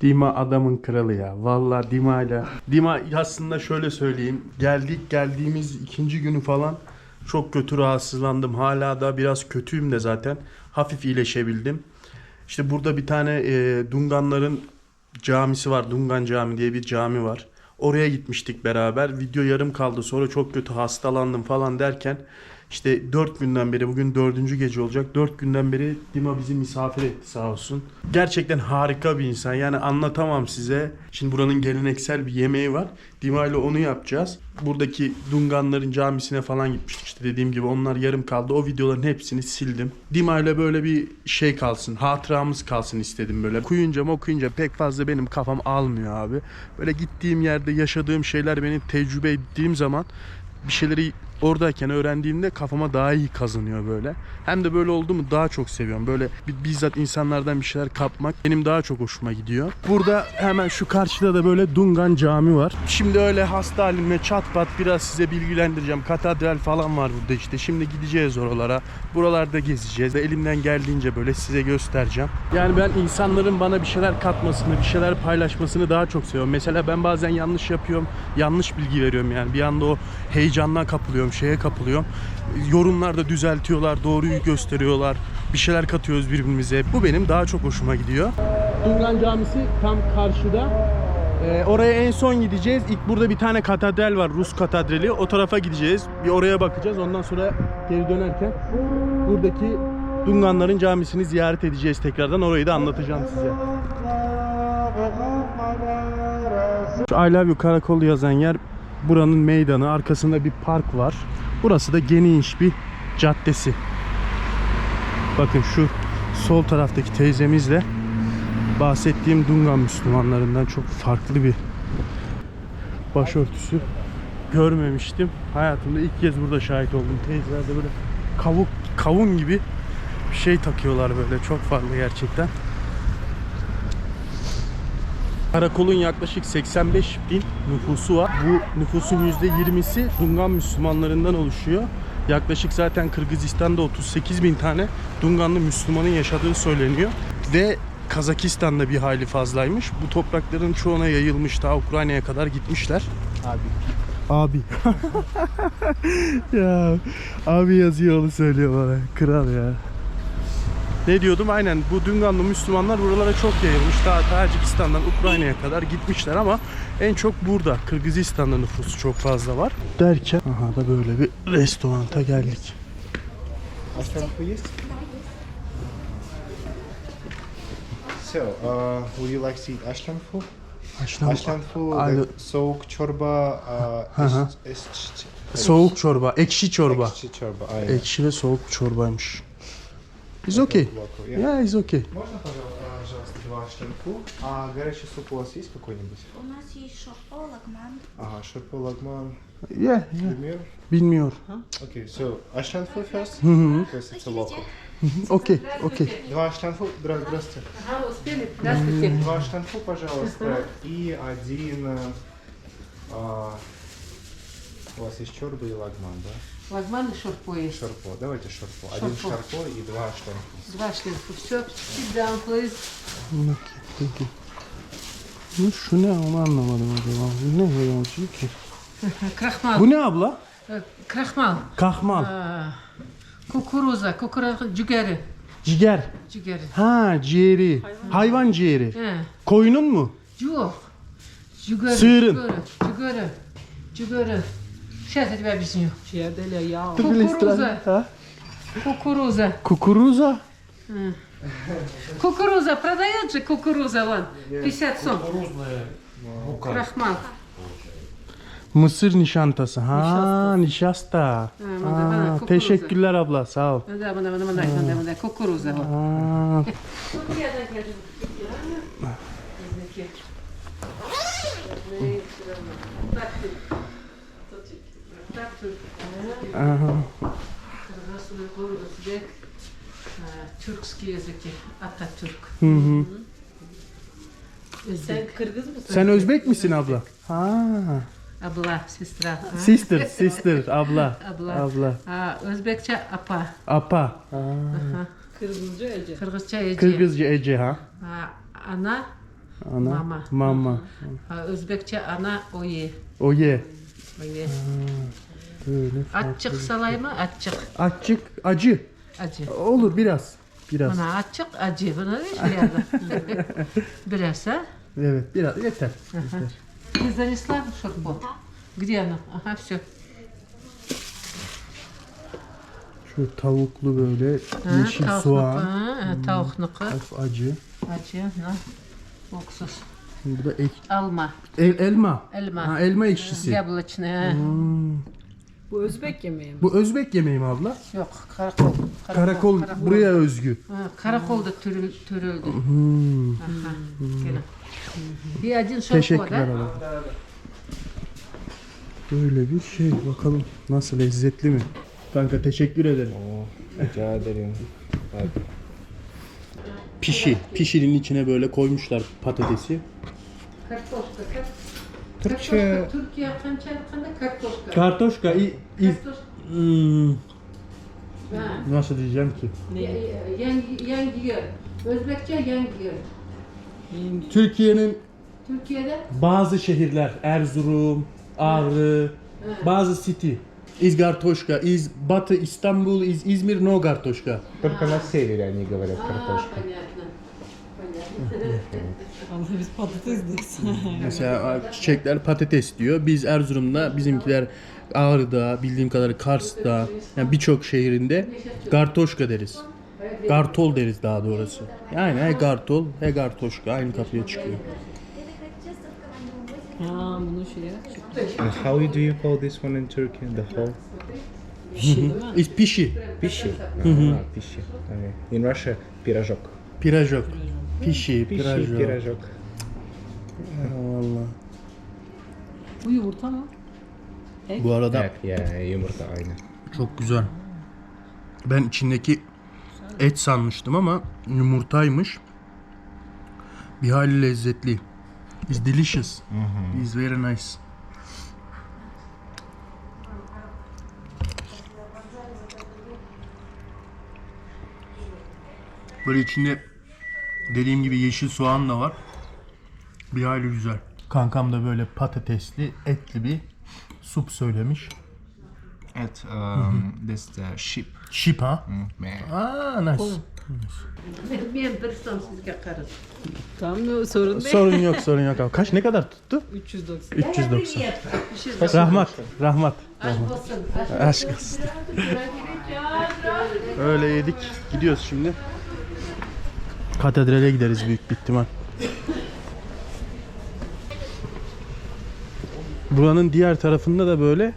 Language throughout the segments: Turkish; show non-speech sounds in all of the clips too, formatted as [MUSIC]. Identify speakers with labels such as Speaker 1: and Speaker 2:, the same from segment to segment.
Speaker 1: Dima adamın kralı ya. Vallahi Dima'yla. Dima aslında şöyle söyleyeyim. Geldik geldiğimiz ikinci günü falan çok kötü rahatsızlandım. Hala da biraz kötüyüm de zaten. Hafif iyileşebildim. İşte burada bir tane e, Dunganların camisi var. Dungan Cami diye bir cami var. Oraya gitmiştik beraber. Video yarım kaldı. Sonra çok kötü hastalandım falan derken işte 4 günden beri bugün dördüncü gece olacak. 4 günden beri Dima bizi misafir etti sağ olsun. Gerçekten harika bir insan. Yani anlatamam size. Şimdi buranın geleneksel bir yemeği var. Dima ile onu yapacağız. Buradaki Dunganların camisine falan gitmiştik. İşte dediğim gibi onlar yarım kaldı. O videoların hepsini sildim. Dima ile böyle bir şey kalsın. Hatıramız kalsın istedim böyle. Okuyunca okuyunca pek fazla benim kafam almıyor abi. Böyle gittiğim yerde yaşadığım şeyler benim tecrübe ettiğim zaman bir şeyleri oradayken öğrendiğimde kafama daha iyi kazanıyor böyle. Hem de böyle oldu mu daha çok seviyorum. Böyle bi- bizzat insanlardan bir şeyler kapmak benim daha çok hoşuma gidiyor. Burada hemen şu karşıda da böyle Dungan Cami var. Şimdi öyle hasta halimle çat pat biraz size bilgilendireceğim. Katedral falan var burada işte. Şimdi gideceğiz oralara. Buralarda gezeceğiz. Ve elimden geldiğince böyle size göstereceğim. Yani ben insanların bana bir şeyler katmasını, bir şeyler paylaşmasını daha çok seviyorum. Mesela ben bazen yanlış yapıyorum. Yanlış bilgi veriyorum yani. Bir anda o heyecandan kapılıyorum, şeye kapılıyorum. Yorumlarda düzeltiyorlar, doğruyu gösteriyorlar. Bir şeyler katıyoruz birbirimize. Bu benim daha çok hoşuma gidiyor. Dungan Camisi tam karşıda. Ee, oraya en son gideceğiz. İlk burada bir tane katedral var, Rus katedrali. O tarafa gideceğiz. Bir oraya bakacağız. Ondan sonra geri dönerken buradaki Dunganların camisini ziyaret edeceğiz tekrardan. Orayı da anlatacağım size. Şu I love you karakolu yazan yer buranın meydanı. Arkasında bir park var. Burası da geniş bir caddesi. Bakın şu sol taraftaki teyzemizle bahsettiğim Dungan Müslümanlarından çok farklı bir başörtüsü görmemiştim. Hayatımda ilk kez burada şahit oldum. Teyzeler de böyle kavuk, kavun gibi bir şey takıyorlar böyle. Çok farklı gerçekten. Karakolun yaklaşık 85 bin nüfusu var. Bu nüfusun %20'si Dungan Müslümanlarından oluşuyor. Yaklaşık zaten Kırgızistan'da 38 bin tane Dunganlı Müslümanın yaşadığı söyleniyor. Ve Kazakistan'da bir hayli fazlaymış. Bu toprakların çoğuna yayılmış. Daha Ukrayna'ya kadar gitmişler. Abi. Abi. [LAUGHS] ya abi yazıyor onu söylüyor bana. Kral ya ne diyordum? Aynen bu Dünganlı Müslümanlar buralara çok yayılmış. Daha Tacikistan'dan Ukrayna'ya kadar gitmişler ama en çok burada Kırgızistan'da nüfusu çok fazla var. Derken aha da böyle bir restoranta geldik.
Speaker 2: So, uh, would you like to eat ashram food?
Speaker 1: Ashram,
Speaker 2: ashram food, soğuk çorba, uh,
Speaker 1: soğuk çorba, ekşi çorba.
Speaker 2: Ekşi çorba, aynen.
Speaker 1: Ekşi ve soğuk çorbaymış. It's okay.
Speaker 2: Yeah.
Speaker 1: Yeah, it's okay.
Speaker 2: Можно, пожалуйста, два штампу? А горячий суп у вас есть какой-нибудь?
Speaker 3: У нас есть шорпо, лагман.
Speaker 2: Ага, шурпу, лагман,
Speaker 1: Yeah, yeah. Bilmiyor.
Speaker 2: Okay, so ashram food first, because it's a local.
Speaker 1: Okay, okay.
Speaker 2: Два здра- здравствуйте.
Speaker 4: Ага, успели? Здравствуйте.
Speaker 2: Два штампу, пожалуйста, и один... а, у вас есть и лагман, да?
Speaker 4: Лагман и шорпо есть.
Speaker 2: Шарпо. Давайте шарпо. Один
Speaker 4: Шарпо.
Speaker 2: шарпо и два штампу.
Speaker 4: Два шлемфа. Все. Sit down, please.
Speaker 1: Okay, thank you. Bu şu ne onu anlamadım acaba. Bu ne böyle olacak ki? [LAUGHS]
Speaker 4: Крахмал.
Speaker 1: Bu ne abla?
Speaker 4: Э, Крахмал.
Speaker 1: Kahmal.
Speaker 4: А, Кукуруза. Кукуруза. Джигары.
Speaker 1: Ciger.
Speaker 4: Джигары.
Speaker 1: Ha ciğeri. Hayvan ciğeri.
Speaker 4: Э,
Speaker 1: Koyunun mu?
Speaker 4: Жоқ. Джигары.
Speaker 1: Сырын.
Speaker 4: Джигары. Джигары. Джигары. Сейчас я тебе объясню.
Speaker 1: Кукуруза.
Speaker 4: Кукуруза.
Speaker 1: Ha?
Speaker 4: Кукуруза.
Speaker 1: Kukuruza.
Speaker 4: Кукуруза. Продает же кукуруза, вон. 50 сом. Крахмал.
Speaker 1: Mısır nişantası. Ha nişasta.
Speaker 4: Ha, bana- bana
Speaker 1: Ha,
Speaker 4: kukuruza.
Speaker 1: teşekkürler abla sağ ol.
Speaker 4: Да, да, да, да, да, да, кукуруза. вот.
Speaker 1: Ha, Atatürk. Aha.
Speaker 4: Rasulü Goruzbek Türkski yazıki Atatürk.
Speaker 1: Hı hı.
Speaker 4: Sen
Speaker 5: Kırgız mısın?
Speaker 1: Sen Özbek misin abla? Ha.
Speaker 4: Abla, sestra. Ha?
Speaker 1: Sister, [LAUGHS] sister, abla.
Speaker 4: abla.
Speaker 1: Abla.
Speaker 4: Ha, Özbekçe apa.
Speaker 1: Apa. Ha. Aha.
Speaker 5: Kırgızca Ece.
Speaker 4: Kırgızca Ece.
Speaker 1: Kırgızca Ece ha.
Speaker 4: ha ana.
Speaker 1: Ana.
Speaker 4: Mama.
Speaker 1: Mama.
Speaker 4: Ha, Özbekçe ana oye.
Speaker 1: Oye.
Speaker 4: Oye. Ha.
Speaker 1: Böyle.
Speaker 4: Açık salay mı? Açık.
Speaker 1: Açık, acı.
Speaker 4: Acı.
Speaker 1: Olur biraz. Biraz.
Speaker 4: Buna açık acı. Buna ne şey yazdı? [LAUGHS] Biraz ha?
Speaker 1: Evet, biraz yeter.
Speaker 4: Ты занесла шурпу? Где она? Ага, все.
Speaker 1: Şu tavuklu böyle
Speaker 4: Ha,
Speaker 1: yeşil
Speaker 4: tavuknuku,
Speaker 1: soğan,
Speaker 4: ha, tavuknuku.
Speaker 1: hafif acı.
Speaker 4: Acı, ha. Уксус.
Speaker 1: Şimdi bu da ek,
Speaker 4: Alma.
Speaker 1: el, elma.
Speaker 4: Elma.
Speaker 1: Ha, elma ekşisi.
Speaker 4: Яблочная.
Speaker 1: Hmm.
Speaker 5: bu Özbek yemeği mi?
Speaker 1: Bu Özbek yemeği mi abla?
Speaker 4: Yok karakol.
Speaker 1: Karakol, karakol, karakol. buraya özgü.
Speaker 4: Ha, karakolda türül, türüldü.
Speaker 1: Hmm.
Speaker 4: Aha, gene.
Speaker 1: Teşekkürler abla. Böyle bir şey bakalım nasıl lezzetli mi? Kanka teşekkür ederim.
Speaker 2: Oo, rica ederim. Hadi.
Speaker 1: Pişi. Pişinin içine böyle koymuşlar patatesi.
Speaker 4: Kartoşka, kartoşka.
Speaker 2: Türkçe
Speaker 4: Картошка, Türkiye kança kanda kartoşka.
Speaker 1: Kartoşka. i- iz-
Speaker 4: Kartoşka.
Speaker 1: Hmm,
Speaker 4: Ha.
Speaker 1: nasıl diyeceğim ki?
Speaker 4: Yengi, yengiyor. Özbekçe yengiyor.
Speaker 1: Türkiye'nin
Speaker 4: Türkiye'de
Speaker 1: bazı şehirler Erzurum, Ağrı, bazı city. Изгартошка, из Батı İstanbul, из İzmir, no Gartoşka.
Speaker 2: только на севере они говорят
Speaker 4: А,
Speaker 2: картошка.
Speaker 4: понятно.
Speaker 5: Vallahi biz patates diyoruz.
Speaker 1: Mesela çiçekler patates diyor. Biz Erzurum'da bizimkiler Ağrı'da, bildiğim kadarıyla Kars'ta, yani birçok şehrinde gartoşka deriz. Gartol deriz daha doğrusu. Yani he gartol he gartoşka aynı kapıya çıkıyor.
Speaker 2: And how do you call this one in Turkey? The hole?
Speaker 5: Pişi değil mi?
Speaker 1: İç pişi.
Speaker 2: Pişi. Ah, pişi. Okay. In Russia, pirajok.
Speaker 1: Pirajok. Pişi,
Speaker 2: pirajo.
Speaker 1: pirajok. Valla.
Speaker 5: Bu yumurta mı? Ek.
Speaker 1: Bu arada
Speaker 2: Evet ya yumurta aynı.
Speaker 1: çok güzel. Ben içindeki et sanmıştım ama yumurtaymış. Bir hali lezzetli. It's delicious. It's very nice. Böyle içinde dediğim gibi yeşil soğan da var. Bir hali güzel. Kankam da böyle patatesli, etli bir sup söylemiş.
Speaker 2: It, um, this the sheep.
Speaker 1: Şip ha?
Speaker 2: Man.
Speaker 1: Aa nice.
Speaker 4: Ben dursam sizge karın.
Speaker 5: Tamam sorun değil.
Speaker 1: Sorun yok [LAUGHS] sorun yok abi. Kaç ne kadar tuttu?
Speaker 5: 390.
Speaker 1: 390. Rahmat, rahmat.
Speaker 4: Aşk olsun. Aşk
Speaker 1: Aşk olsun. Öyle yedik. Gidiyoruz şimdi. Katedrale gideriz büyük bir ihtimal. Buranın diğer tarafında da böyle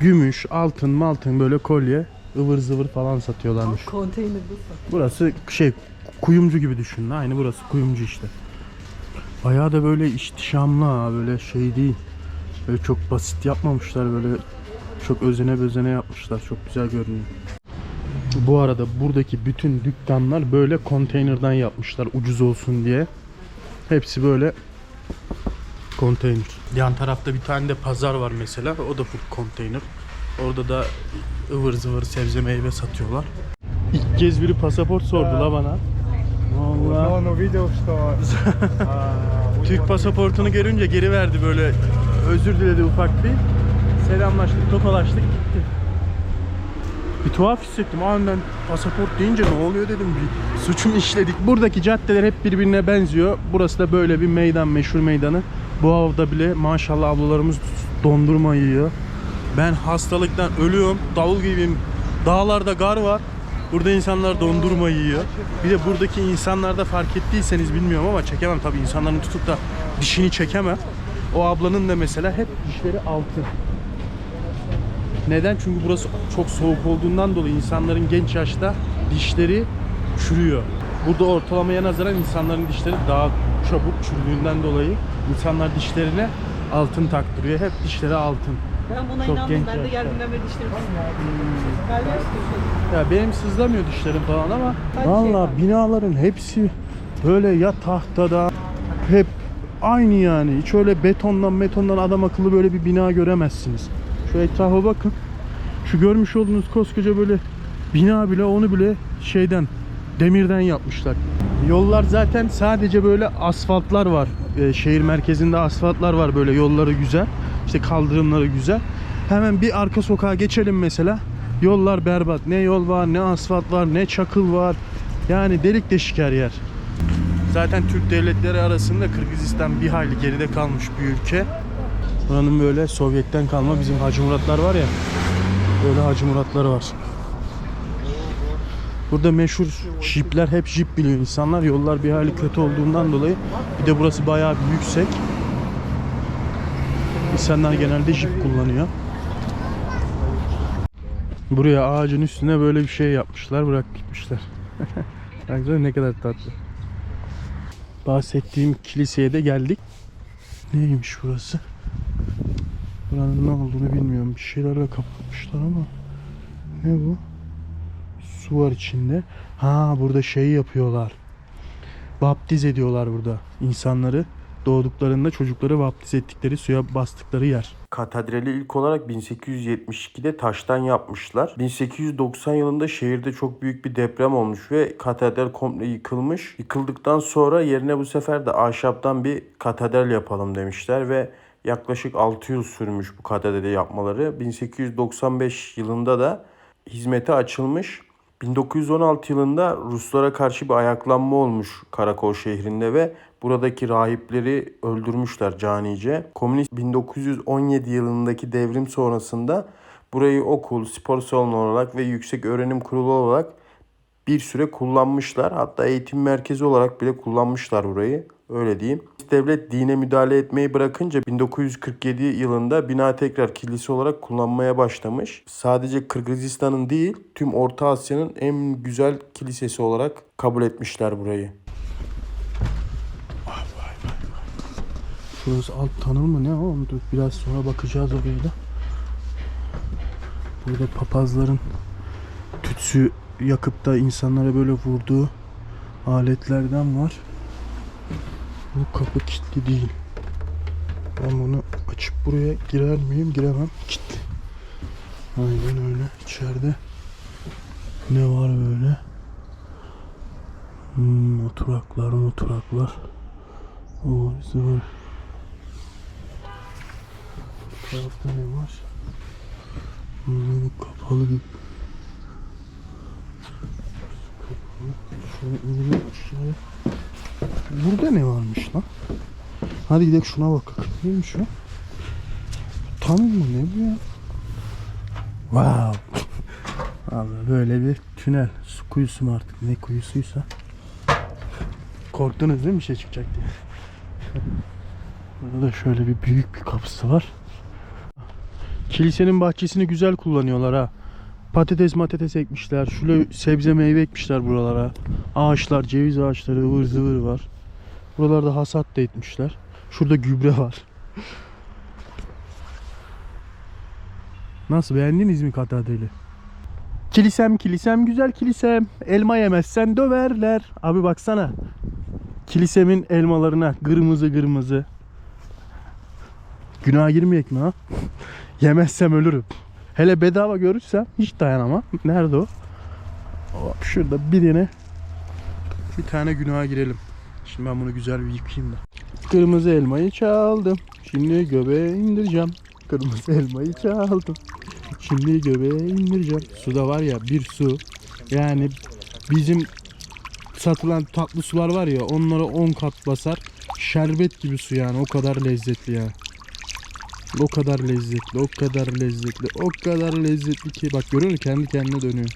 Speaker 1: gümüş, altın, maltın böyle kolye, ıvır zıvır falan satıyorlarmış.
Speaker 5: Konteyner bu.
Speaker 1: Burası şey kuyumcu gibi düşünün. Aynı burası kuyumcu işte. Bayağı da böyle ihtişamlı ha böyle şey değil. Böyle çok basit yapmamışlar böyle çok özene bezene yapmışlar. Çok güzel görünüyor. Bu arada buradaki bütün dükkanlar böyle konteynerden yapmışlar ucuz olsun diye. Hepsi böyle konteyner. Yan tarafta bir tane de pazar var mesela. O da full konteyner. Orada da ıvır zıvır sebze meyve satıyorlar. İlk kez biri pasaport sordu la bana. Vallahi. [LAUGHS] Türk pasaportunu görünce geri verdi böyle özür diledi ufak bir. Selamlaştık, tokalaştık gitti. Bir tuhaf hissettim. Aniden pasaport deyince ne oluyor dedim. Bir suçum işledik. Buradaki caddeler hep birbirine benziyor. Burası da böyle bir meydan, meşhur meydanı. Bu havada bile maşallah ablalarımız dondurma yiyor. Ben hastalıktan ölüyorum. Davul gibiyim. Dağlarda gar var. Burada insanlar dondurma yiyor. Bir de buradaki insanlarda fark ettiyseniz bilmiyorum ama çekemem tabii insanların tutup da dişini çekemem. O ablanın da mesela hep dişleri altın. Neden? Çünkü burası çok soğuk olduğundan dolayı insanların genç yaşta dişleri çürüyor. Burada ortalamaya nazaran insanların dişleri daha çabuk çürüdüğünden dolayı insanlar dişlerine altın taktırıyor. Hep dişleri altın.
Speaker 5: Ben buna
Speaker 1: Çok
Speaker 5: inandım.
Speaker 1: genç
Speaker 5: Ben de
Speaker 1: yaşta.
Speaker 5: geldiğimden beri dişlerim Ben yaşlıyım.
Speaker 1: Ya benim sızlamıyor dişlerim falan ama valla binaların hepsi böyle ya tahtada hep aynı yani. Hiç öyle betondan betondan adam akıllı böyle bir bina göremezsiniz. Şu etrafa bakın. Şu görmüş olduğunuz koskoca böyle bina bile onu bile şeyden demirden yapmışlar. Yollar zaten sadece böyle asfaltlar var. Ee, şehir merkezinde asfaltlar var böyle yolları güzel. İşte kaldırımları güzel. Hemen bir arka sokağa geçelim mesela. Yollar berbat. Ne yol var, ne asfalt var, ne çakıl var. Yani delik deşik her yer. Zaten Türk devletleri arasında Kırgızistan bir hayli geride kalmış bir ülke. Buranın böyle Sovyet'ten kalma bizim Hacı Muratlar var ya. Böyle Hacı Muratları var. Burada meşhur jipler hep jip biliyor insanlar. Yollar bir hali kötü olduğundan dolayı. Bir de burası bayağı bir yüksek. İnsanlar genelde jip kullanıyor. Buraya ağacın üstüne böyle bir şey yapmışlar. Bırak gitmişler. [LAUGHS] Ne kadar tatlı. Bahsettiğim kiliseye de geldik. Neymiş burası? Buranın ne olduğunu bilmiyorum. Bir şeylerle kapatmışlar ama. Ne bu? Su var içinde. Ha burada şey yapıyorlar. Baptiz ediyorlar burada insanları. Doğduklarında çocukları vaptiz ettikleri suya bastıkları yer.
Speaker 6: Katedrali ilk olarak 1872'de taştan yapmışlar. 1890 yılında şehirde çok büyük bir deprem olmuş ve katedral komple yıkılmış. Yıkıldıktan sonra yerine bu sefer de ahşaptan bir katedral yapalım demişler ve yaklaşık 6 yıl sürmüş bu katedrali yapmaları. 1895 yılında da hizmete açılmış. 1916 yılında Ruslara karşı bir ayaklanma olmuş Karakol şehrinde ve buradaki rahipleri öldürmüşler canice. Komünist 1917 yılındaki devrim sonrasında burayı okul, spor salonu olarak ve yüksek öğrenim kurulu olarak bir süre kullanmışlar. Hatta eğitim merkezi olarak bile kullanmışlar burayı. Öyle diyeyim. Devlet dine müdahale etmeyi bırakınca 1947 yılında bina tekrar kilise olarak kullanmaya başlamış. Sadece Kırgızistan'ın değil tüm Orta Asya'nın en güzel kilisesi olarak kabul etmişler burayı.
Speaker 1: Şurası alt tanıl mı ne oğlum? Dur biraz sonra bakacağız oraya da. Burada papazların tütsü yakıp da insanlara böyle vurduğu aletlerden var. Bu kapı kilitli değil. Ben bunu açıp buraya girer miyim? Giremem. Kilitli. Aynen öyle. İçeride ne var böyle? Hmm, oturaklar, oturaklar. O zıvır. Bu tarafta ne var? Hmm, kapalı bir Şöyle. Burada ne varmış lan? Hadi gidelim şuna bakalım. Neymiş o? Tanrı mı ne bu ya? Wow. Vallahi [LAUGHS] böyle bir tünel. Su kuyusu mu artık? Ne kuyusuysa. Korktunuz değil mi bir şey çıkacak diye? Burada da şöyle bir büyük bir kapısı var. Kilisenin bahçesini güzel kullanıyorlar ha. Patates matates ekmişler. Şöyle sebze meyve ekmişler buralara. Ağaçlar, ceviz ağaçları ıvır zıvır var. Buralarda hasat da etmişler. Şurada gübre var. Nasıl beğendiniz mi katedrali? Kilisem kilisem güzel kilisem. Elma yemezsen döverler. Abi baksana. Kilisemin elmalarına kırmızı kırmızı. Günaha girmeyek mi ha? [LAUGHS] Yemezsem ölürüm. Hele bedava görürsem hiç dayanamam. Nerede o? Hop şurada birine bir tane günaha girelim. Şimdi ben bunu güzel bir yıkayayım da. Kırmızı elmayı çaldım. Şimdi göbeğe indireceğim. Kırmızı elmayı çaldım. Şimdi göbeğe indireceğim. Suda var ya bir su. Yani bizim satılan tatlı sular var ya onlara 10 kat basar. Şerbet gibi su yani o kadar lezzetli ya. O kadar lezzetli, o kadar lezzetli, o kadar lezzetli ki bak görüyor musun kendi kendine dönüyor.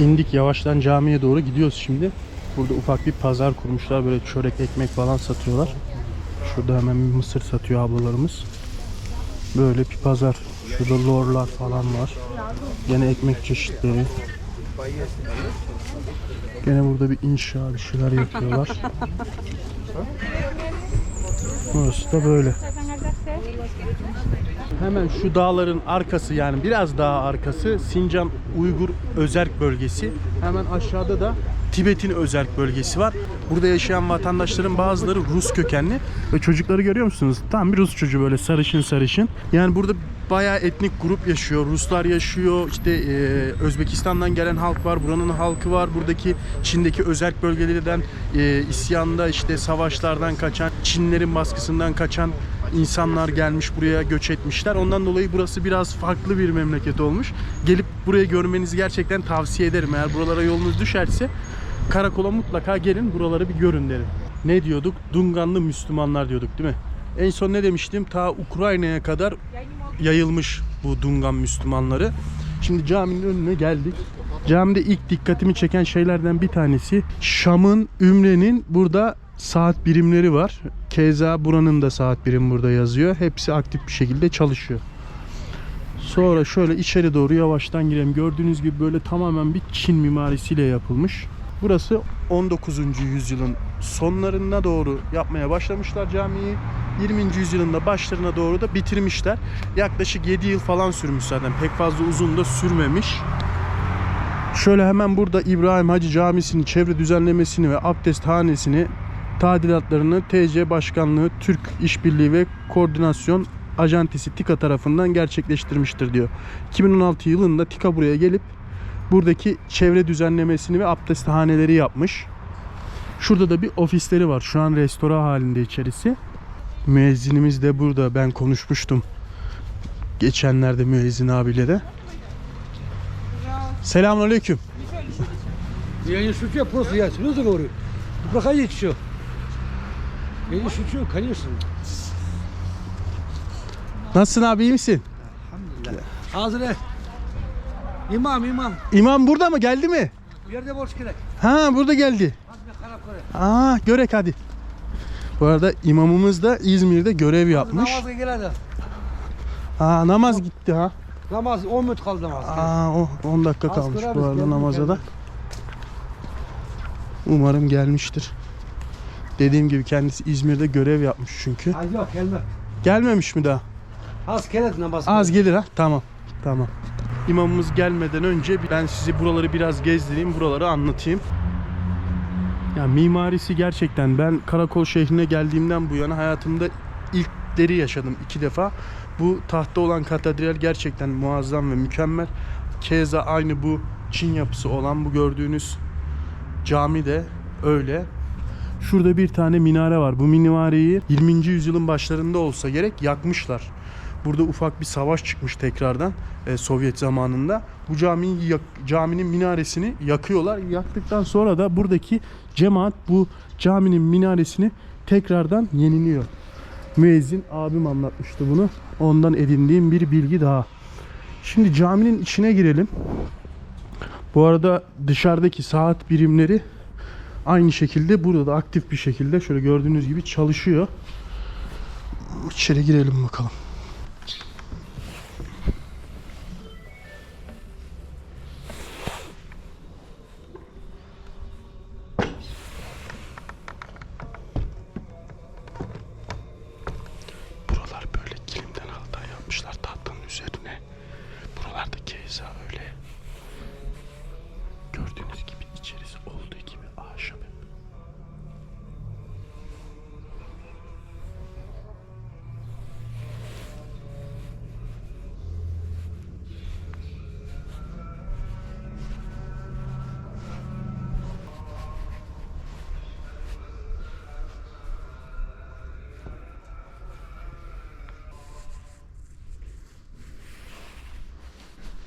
Speaker 1: İndik yavaştan camiye doğru gidiyoruz şimdi. Burada ufak bir pazar kurmuşlar böyle çörek ekmek falan satıyorlar. Şurada hemen bir mısır satıyor ablalarımız. Böyle bir pazar. Şurada lorlar falan var. Gene ekmek çeşitleri. Gene burada bir inşa bir şeyler yapıyorlar. Burası da böyle. Hemen şu dağların arkası yani biraz daha arkası Sincan Uygur Özerk Bölgesi. Hemen aşağıda da Tibet'in Özerk Bölgesi var. Burada yaşayan vatandaşların bazıları Rus kökenli ve çocukları görüyor musunuz? Tam bir Rus çocuğu böyle sarışın sarışın. Yani burada bayağı etnik grup yaşıyor. Ruslar yaşıyor. İşte e, Özbekistan'dan gelen halk var. Buranın halkı var. Buradaki Çin'deki özerk bölgelerden e, isyanda işte savaşlardan kaçan, Çinlerin baskısından kaçan insanlar gelmiş buraya göç etmişler. Ondan dolayı burası biraz farklı bir memleket olmuş. Gelip burayı görmenizi gerçekten tavsiye ederim. Eğer buralara yolunuz düşerse karakola mutlaka gelin buraları bir görün derim. Ne diyorduk? Dunganlı Müslümanlar diyorduk değil mi? En son ne demiştim? Ta Ukrayna'ya kadar yayılmış bu Dungan Müslümanları. Şimdi caminin önüne geldik. Camide ilk dikkatimi çeken şeylerden bir tanesi Şam'ın, Ümre'nin burada saat birimleri var. Keza buranın da saat birimi burada yazıyor. Hepsi aktif bir şekilde çalışıyor. Sonra şöyle içeri doğru yavaştan girelim. Gördüğünüz gibi böyle tamamen bir Çin mimarisiyle yapılmış. Burası 19. yüzyılın sonlarına doğru yapmaya başlamışlar camiyi. 20. yüzyılın da başlarına doğru da bitirmişler. Yaklaşık 7 yıl falan sürmüş zaten. Pek fazla uzun da sürmemiş. Şöyle hemen burada İbrahim Hacı Camisi'nin çevre düzenlemesini ve abdesthanesini tadilatlarını TC Başkanlığı Türk İşbirliği ve Koordinasyon Ajantisi TİKA tarafından gerçekleştirmiştir diyor. 2016 yılında TİKA buraya gelip buradaki çevre düzenlemesini ve abdesthaneleri yapmış. Şurada da bir ofisleri var. Şu an restoran halinde içerisi. Müezzinimiz de burada. Ben konuşmuştum. Geçenlerde müezzin abiyle de. Selamünaleyküm.
Speaker 7: Я не шучу, я просто я серьезно говорю. Проходите еще. Beni suçu kanıyorsun.
Speaker 1: Nasılsın abi iyi misin?
Speaker 7: Elhamdülillah. Hazır İmam imam.
Speaker 1: İmam burada mı geldi mi?
Speaker 7: Bu yerde borç gerek.
Speaker 1: Ha burada geldi. Aa görek hadi. Bu arada imamımız da İzmir'de görev yapmış.
Speaker 7: Namazı geldi.
Speaker 1: Aa namaz gitti ha.
Speaker 7: Namaz 10 minut kaldı namaz.
Speaker 1: Aa o, 10 dakika kalmış bu arada namaza da. Umarım gelmiştir. Dediğim gibi kendisi İzmir'de görev yapmış çünkü.
Speaker 7: Ay yok gelme.
Speaker 1: Gelmemiş mi daha?
Speaker 7: Az kere namaz.
Speaker 1: Az gelir ha. Tamam. Tamam. İmamımız gelmeden önce ben size buraları biraz gezdireyim, buraları anlatayım. Ya mimarisi gerçekten ben Karakol şehrine geldiğimden bu yana hayatımda ilkleri yaşadım iki defa. Bu tahta olan katedral gerçekten muazzam ve mükemmel. Keza aynı bu Çin yapısı olan bu gördüğünüz cami de öyle. Şurada bir tane minare var. Bu minareyi 20. yüzyılın başlarında olsa gerek yakmışlar. Burada ufak bir savaş çıkmış tekrardan e, Sovyet zamanında. Bu caminin yak- caminin minaresini yakıyorlar. Yaktıktan sonra da buradaki cemaat bu caminin minaresini tekrardan yeniliyor. Müezzin abim anlatmıştı bunu. Ondan edindiğim bir bilgi daha. Şimdi caminin içine girelim. Bu arada dışarıdaki saat birimleri aynı şekilde burada da aktif bir şekilde şöyle gördüğünüz gibi çalışıyor. İçeri girelim bakalım.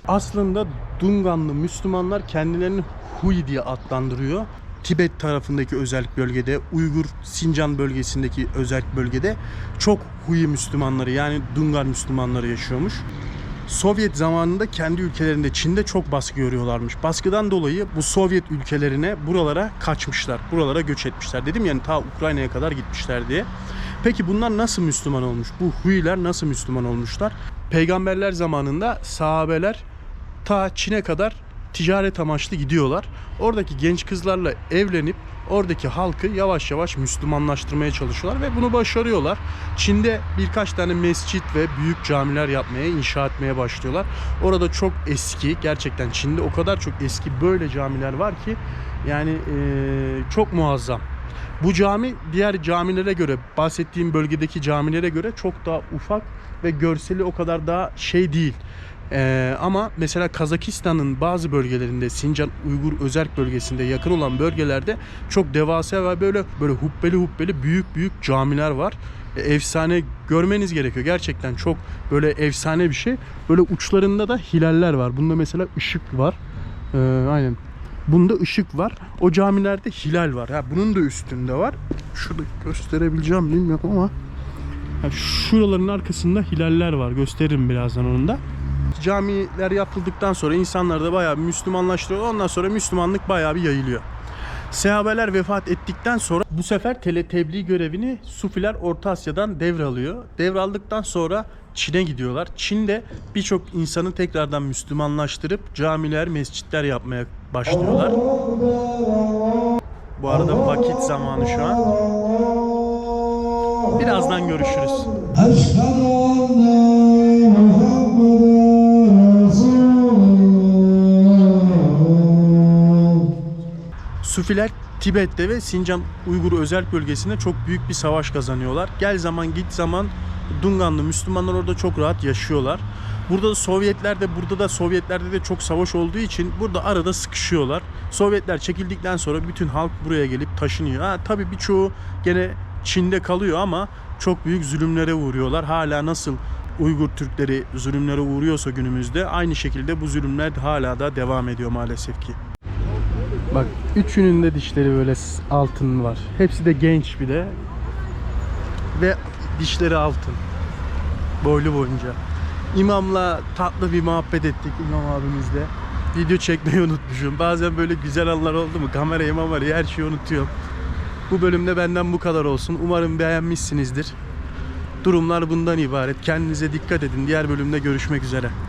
Speaker 1: Aslında Dunganlı Müslümanlar kendilerini Hui diye adlandırıyor. Tibet tarafındaki özellik bölgede, Uygur Sincan bölgesindeki özellik bölgede çok Hui Müslümanları yani Dungar Müslümanları yaşıyormuş. Sovyet zamanında kendi ülkelerinde Çin'de çok baskı görüyorlarmış. Baskıdan dolayı bu Sovyet ülkelerine buralara kaçmışlar. Buralara göç etmişler. Dedim yani ta Ukrayna'ya kadar gitmişler diye. Peki bunlar nasıl Müslüman olmuş? Bu Huiler nasıl Müslüman olmuşlar? Peygamberler zamanında sahabeler ta Çin'e kadar ticaret amaçlı gidiyorlar. Oradaki genç kızlarla evlenip oradaki halkı yavaş yavaş Müslümanlaştırmaya çalışıyorlar ve bunu başarıyorlar. Çin'de birkaç tane mescit ve büyük camiler yapmaya, inşa etmeye başlıyorlar. Orada çok eski, gerçekten Çin'de o kadar çok eski böyle camiler var ki yani eee, çok muazzam. Bu cami diğer camilere göre, bahsettiğim bölgedeki camilere göre çok daha ufak ve görseli o kadar daha şey değil. Ee, ama mesela Kazakistan'ın bazı bölgelerinde Sincan Uygur Özerk bölgesinde yakın olan bölgelerde çok devasa ve böyle böyle hubbeli hubbeli büyük büyük camiler var. E, efsane görmeniz gerekiyor. Gerçekten çok böyle efsane bir şey. Böyle uçlarında da hilaller var. Bunda mesela ışık var. Ee, aynen. Bunda ışık var. O camilerde hilal var. Ha, bunun da üstünde var. Şurada gösterebileceğim bilmiyorum ama ha, şuraların arkasında hilaller var. Gösteririm birazdan onun da. Camiler yapıldıktan sonra insanlar da bayağı Müslümanlaştırıyor. Ondan sonra Müslümanlık bayağı bir yayılıyor. Sahabeler vefat ettikten sonra bu sefer tele tebliğ görevini Sufiler Orta Asya'dan devralıyor. Devraldıktan sonra Çin'e gidiyorlar. Çin'de birçok insanı tekrardan Müslümanlaştırıp camiler, mescitler yapmaya başlıyorlar. Bu arada vakit zamanı şu an. Birazdan görüşürüz. Sufiler Tibet'te ve Sincan Uygur Özerk bölgesinde çok büyük bir savaş kazanıyorlar. Gel zaman git zaman Dunganlı Müslümanlar orada çok rahat yaşıyorlar. Burada da Sovyetler de burada da Sovyetlerde de çok savaş olduğu için burada arada sıkışıyorlar. Sovyetler çekildikten sonra bütün halk buraya gelip taşınıyor. Ha tabii birçoğu gene Çin'de kalıyor ama çok büyük zulümlere uğruyorlar. Hala nasıl Uygur Türkleri zulümlere uğruyorsa günümüzde aynı şekilde bu zulümler hala da devam ediyor maalesef ki. Bak üçünün de dişleri böyle altın var. Hepsi de genç bir de. Ve dişleri altın. Boylu boyunca. İmamla tatlı bir muhabbet ettik imam abimizle. Video çekmeyi unutmuşum. Bazen böyle güzel anlar oldu mu kamera imam var her şeyi unutuyorum. Bu bölümde benden bu kadar olsun. Umarım beğenmişsinizdir. Durumlar bundan ibaret. Kendinize dikkat edin. Diğer bölümde görüşmek üzere.